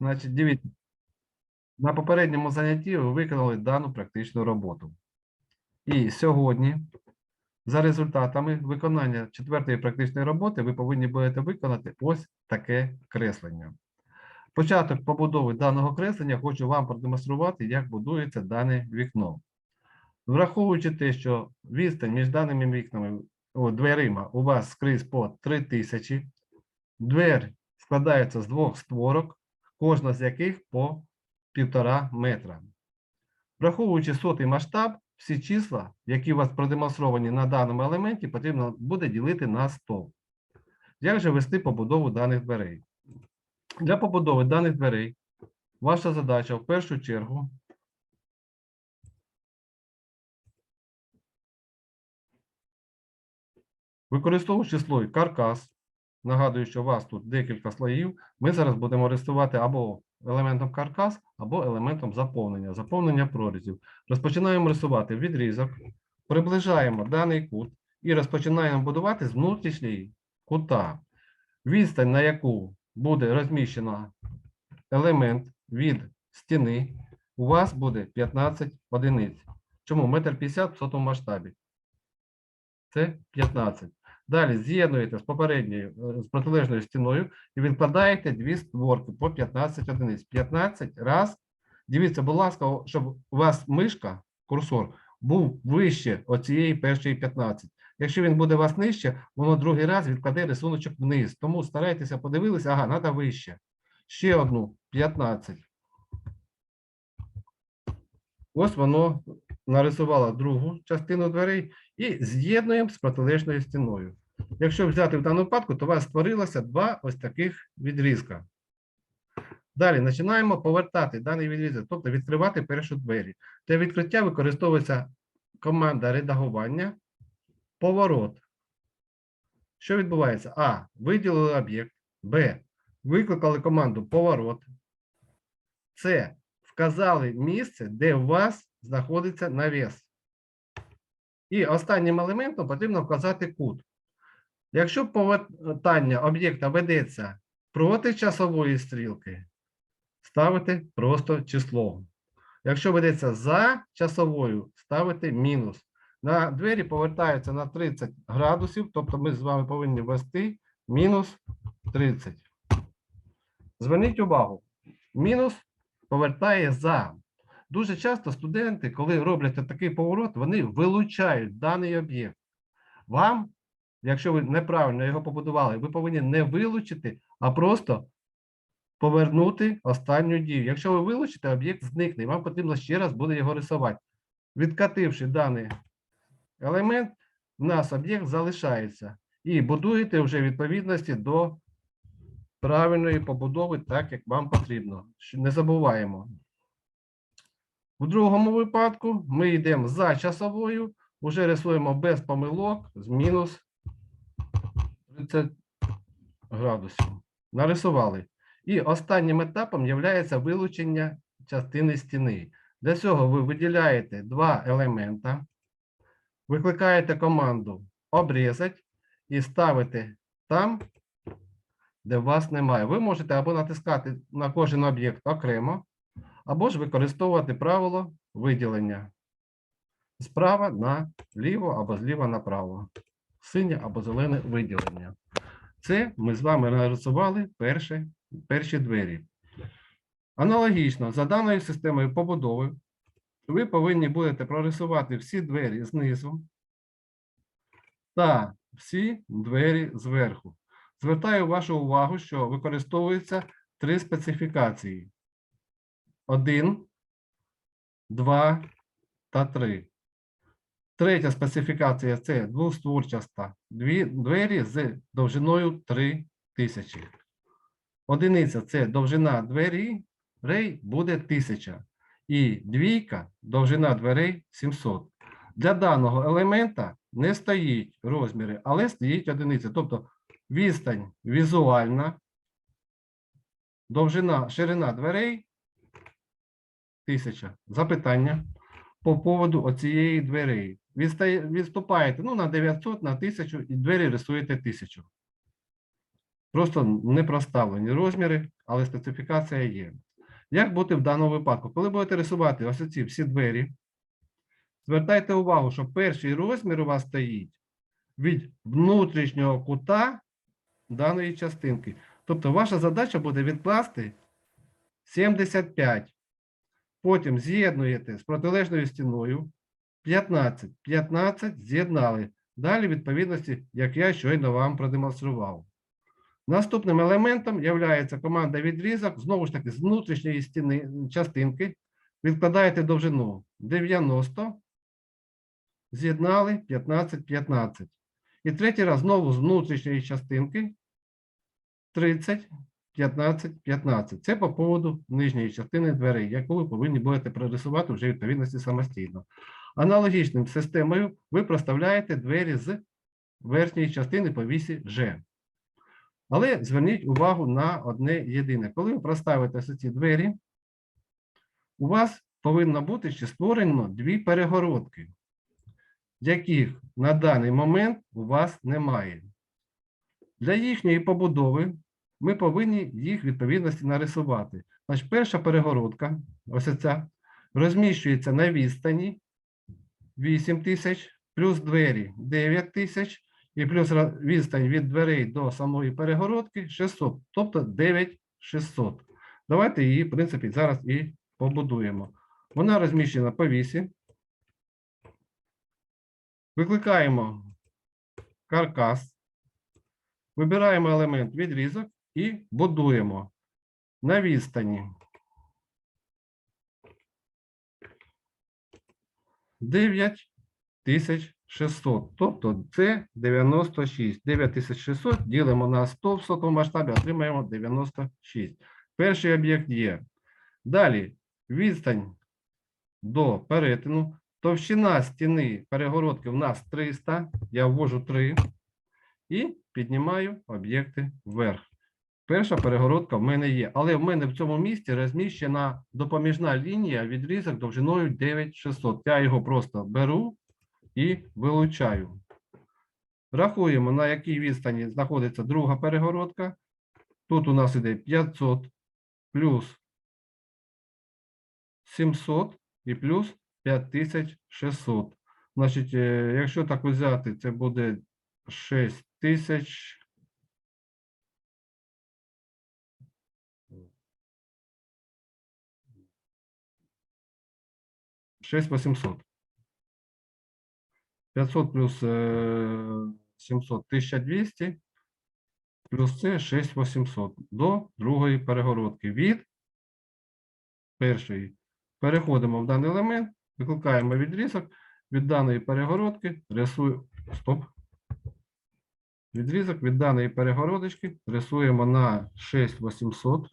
Значить, дивіться, на попередньому занятті ви виконали дану практичну роботу. І сьогодні, за результатами виконання четвертої практичної роботи, ви повинні будете виконати ось таке креслення. Початок побудови даного креслення хочу вам продемонструвати, як будується дане вікно. Враховуючи те, що відстань між даними вікнами, о, дверима у вас скрізь по 3000, двері складаються з двох створок, кожна з яких по 1,5 метра. Враховуючи сотий масштаб, всі числа, які у вас продемонстровані на даному елементі, потрібно буде ділити на 100. Як же вести побудову даних дверей? Для побудови даних дверей ваша задача в першу чергу використовуючи слой каркас, нагадую, що у вас тут декілька слоїв, ми зараз будемо рисувати або елементом каркас, або елементом заповнення, заповнення прорізів. Розпочинаємо рисувати відрізок, приближаємо даний кут і розпочинаємо будувати з внутрішньої кута. Відстань, на яку буде розміщено елемент від стіни, у вас буде 15 одиниць. Чому? Метр 50 в сотому масштабі. Це 15. Далі з'єднуєте з попередньою, е, з протилежною стіною і відкладаєте дві створки по 15 одиниць. 15 раз. Дивіться, будь ласка, щоб у вас мишка, курсор, був вище оцієї першої 15. Якщо він буде у вас нижче, воно другий раз відкладе рисуночок вниз. Тому старайтеся, подивилися, ага, треба вище. Ще одну 15. Ось воно нарисувало другу частину дверей і з'єднуємо з протилежною стіною. Якщо взяти в даному випадку, то у вас створилося два ось таких відрізка. Далі починаємо повертати даний відрізок, тобто відкривати першу двері. Для відкриття використовується команда редагування, поворот. Що відбувається? А. Виділили об'єкт. Б. Викликали команду поворот. С. Вказали місце, де у вас знаходиться навіс. І останнім елементом потрібно вказати кут. Якщо повертання об'єкта ведеться проти часової стрілки, ставите просто число. Якщо ведеться за часовою, ставите мінус. На двері повертаються на 30 градусів, тобто ми з вами повинні ввести мінус 30. Зверніть увагу, мінус повертає за. Дуже часто студенти, коли роблять такий поворот, вони вилучають даний об'єкт. Вам, якщо ви неправильно його побудували, ви повинні не вилучити, а просто повернути останню дію. Якщо ви вилучите, об'єкт зникне, і вам потрібно ще раз буде його рисувати. Відкативши даний елемент, у нас об'єкт залишається. І будуєте вже відповідності до правильної побудови, так як вам потрібно. Не забуваємо. У другому випадку ми йдемо за часовою, вже рисуємо без помилок з мінус 30 градусів. Нарисували. І останнім етапом є вилучення частини стіни. Для цього ви виділяєте два елемента, викликаєте команду обрізати і ставите там, де вас немає. Ви можете або натискати на кожен об'єкт окремо, або ж використовувати правило виділення справа на ліво або зліва направо. Синє або зелене виділення. Це ми з вами нарисували перші, перші двері. Аналогічно, за даною системою побудови, ви повинні будете прорисувати всі двері знизу та всі двері зверху. Звертаю вашу увагу, що використовуються три специфікації: 1, 2 та 3. Третя специфікація це двостворчаста. Двері з довжиною 3000. Одиниця це довжина дверей буде 1000. І двійка довжина дверей 700. Для даного елемента не стоїть розміри, але стоїть одиниця. Тобто відстань візуальна, довжина, ширина дверей 1000. Запитання по поводу оцієї. Відстає- Відступаєте ну, на 900, на 1000 і двері рисуєте 1000. Просто не проставлені розміри, але специфікація є. Як бути в даному випадку? Коли будете рисувати ось ці всі двері, звертайте увагу, що перший розмір у вас стоїть від внутрішнього кута даної частинки. Тобто ваша задача буде відкласти 75. Потім з'єднуєте з протилежною стіною 15. 15 з'єднали. Далі, відповідності, як я щойно вам продемонстрував. Наступним елементом є команда відрізок. Знову ж таки, з внутрішньої стіни частинки відкладаєте довжину 90, з'єднали 15, 15. І третій раз знову з внутрішньої частинки 30, 15, 15. Це по поводу нижньої частини дверей, яку ви повинні будете прорисувати вже відповідності самостійно. Аналогічним системою ви проставляєте двері з верхньої частини по вісі G. Але зверніть увагу на одне єдине. Коли ви проставите ці двері, у вас повинно бути ще створено дві перегородки, яких на даний момент у вас немає. Для їхньої побудови ми повинні їх відповідності нарисувати. Значить, перша перегородка, ось ця, розміщується на відстані 8 тисяч, плюс двері 9 тисяч, і плюс відстань від дверей до самої перегородки 600, тобто 9600. Давайте її, в принципі, зараз і побудуємо. Вона розміщена по вісі. Викликаємо каркас, вибираємо елемент відрізок і будуємо на відстані 9600. Тобто це 96. 9600 ділимо на 100 в сотому масштабі, отримаємо 96. Перший об'єкт є. Далі відстань до перетину. Товщина стіни перегородки в нас 300. Я ввожу 3 і піднімаю об'єкти вверх. Перша перегородка в мене є, але в мене в цьому місці розміщена допоміжна лінія відрізок довжиною 9600. Я його просто беру і вилучаю. Рахуємо, на якій відстані знаходиться друга перегородка. Тут у нас іде 500 плюс 700 і плюс 5600. Значить, е, якщо так взяти, це буде 6000. Шесть восемьсот. 500 плюс э, 700 – 1200, плюс це 6800 до другої перегородки. Від першої переходимо в даний елемент, викликаємо відрізок, від даної перегородки рисуємо, стоп, відрізок від даної перегородочки рисуємо на 6800,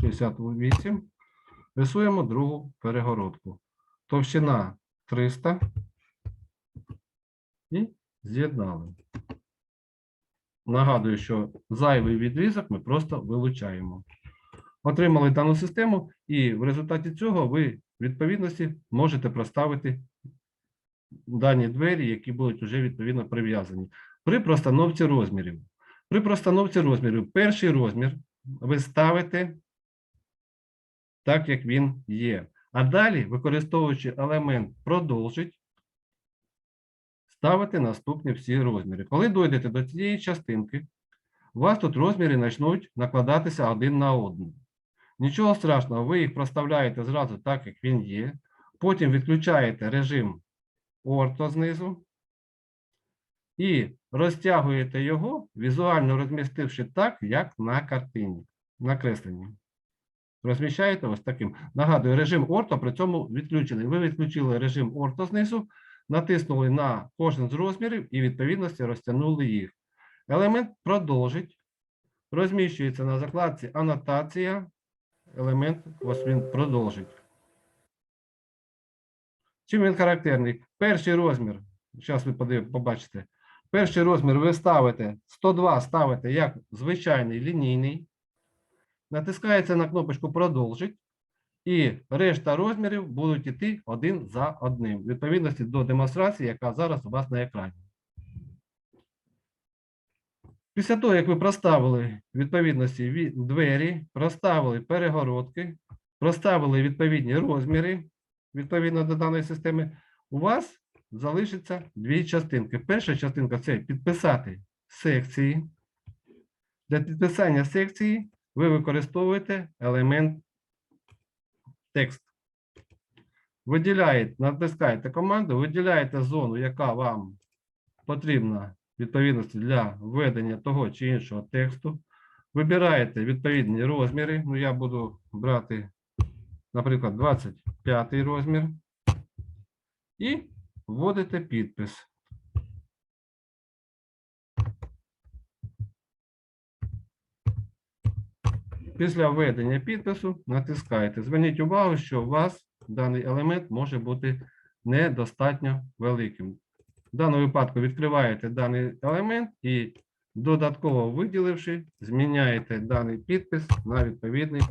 68, рисуємо другу перегородку. Товщина 300 і з'єднали. Нагадую, що зайвий відрізок ми просто вилучаємо. Отримали дану систему, і в результаті цього ви в відповідності можете проставити дані двері, які будуть вже відповідно прив'язані. При простановці розмірів. При простановці розмірів перший розмір ви ставите так, як він є. А далі, використовуючи елемент продовжить, ставити наступні всі розміри. Коли дойдете до цієї частинки, у вас тут розміри почнуть накладатися один на один. Нічого страшного, ви їх проставляєте зразу так, як він є. Потім відключаєте режим орто знизу і розтягуєте його, візуально розмістивши так, як на картині, на кресленні. Розміщаєте ось таким. Нагадую, режим орто при цьому відключений. Ви відключили режим орто знизу, натиснули на кожен з розмірів і відповідності розтягнули їх. Елемент продовжить. Розміщується на закладці анотація. Елемент ось він продовжить. Чим він характерний? Перший розмір, зараз ви побачите. Перший розмір ви ставите 102 ставите як звичайний лінійний. Натискається на кнопочку продовжить. І решта розмірів будуть йти один за одним, в відповідності до демонстрації, яка зараз у вас на екрані. Після того, як ви проставили відповідності двері, проставили перегородки, проставили відповідні розміри відповідно до даної системи, у вас залишиться дві частинки. Перша частинка це підписати секції. Для підписання секції ви використовуєте елемент текст. Виділяєте, натискаєте команду, виділяєте зону, яка вам потрібна відповідності для введення того чи іншого тексту. Вибираєте відповідні розміри. Ну, я буду брати, наприклад, 25 розмір. І вводите підпис. Після введення підпису натискаєте. Зверніть увагу, що у вас даний елемент може бути недостатньо великим. В даному випадку відкриваєте даний елемент і додатково виділивши, зміняєте даний підпис на відповідний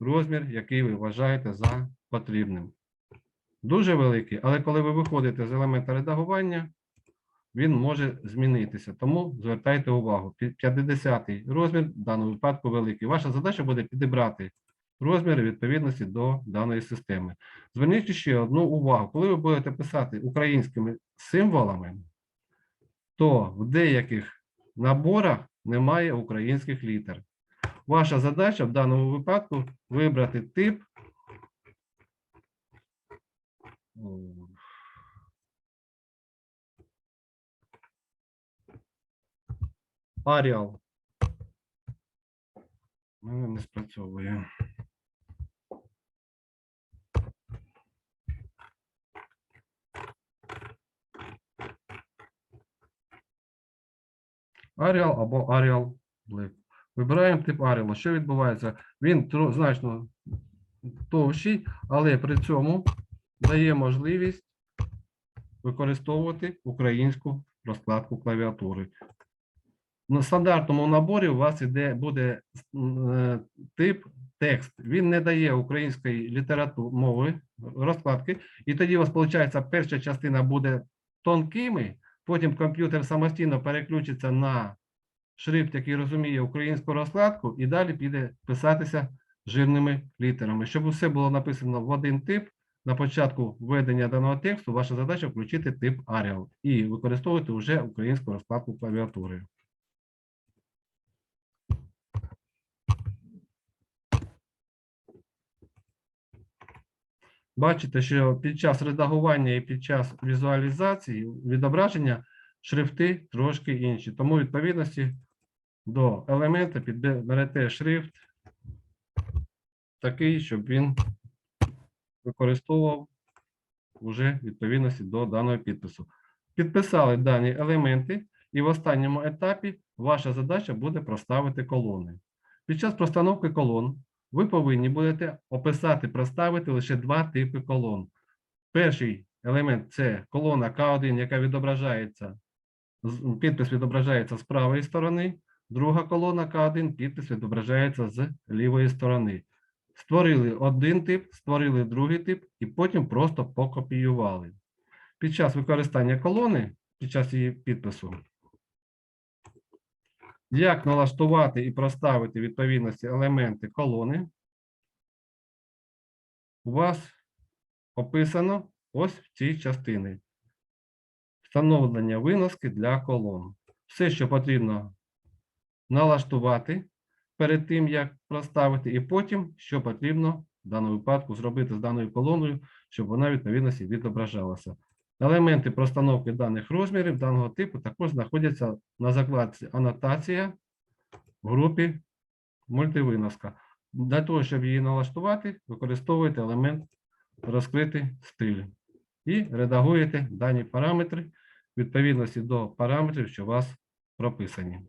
розмір, який ви вважаєте за потрібним. Дуже великий, але коли ви виходите з елемента редагування, він може змінитися. Тому звертайте увагу. 50 розмір в даному випадку великий. Ваша задача буде підібрати розміри відповідності до даної системи. Зверніть ще одну увагу. Коли ви будете писати українськими символами, то в деяких наборах немає українських літер. Ваша задача в даному випадку вибрати тип. Arial. Мене не спрацьовує. Arial або Arial Black. Вибираємо тип Arial. Що відбувається? Він значно товщий, але при цьому дає можливість використовувати українську розкладку клавіатури. На стандартному наборі у вас іде, буде е, тип текст. Він не дає української літератури мови розкладки. І тоді у вас, виходить, перша частина буде тонкими, потім комп'ютер самостійно переключиться на шрифт, який розуміє українську розкладку, і далі піде писатися жирними літерами. Щоб усе було написано в один тип, на початку введення даного тексту ваша задача включити тип Arial і використовувати вже українську розкладку клавіатури. Бачите, що під час редагування і під час візуалізації відображення шрифти трошки інші. Тому, відповідності до елемента підберете шрифт такий, щоб він використовував уже відповідності до даного підпису. Підписали дані елементи, і в останньому етапі ваша задача буде проставити колони. Під час простановки колон ви повинні будете описати, проставити лише два типи колон. Перший елемент це колона К1, яка відображається, підпис відображається з правої сторони. Друга колона К1, підпис відображається з лівої сторони. Створили один тип, створили другий тип і потім просто покопіювали. Під час використання колони, під час її підпису, як налаштувати і проставити відповідності елементи колони, у вас описано ось в цій частині. Встановлення виноски для колон. Все, що потрібно налаштувати перед тим, як проставити, і потім, що потрібно в даному випадку зробити з даною колоною, щоб вона відповідності відображалася. Елементи простановки даних розмірів даного типу також знаходяться на закладці анотація в групі мультивиноска. Для того, щоб її налаштувати, використовуєте елемент розкритий стиль і редагуєте дані параметри відповідності до параметрів, що у вас прописані.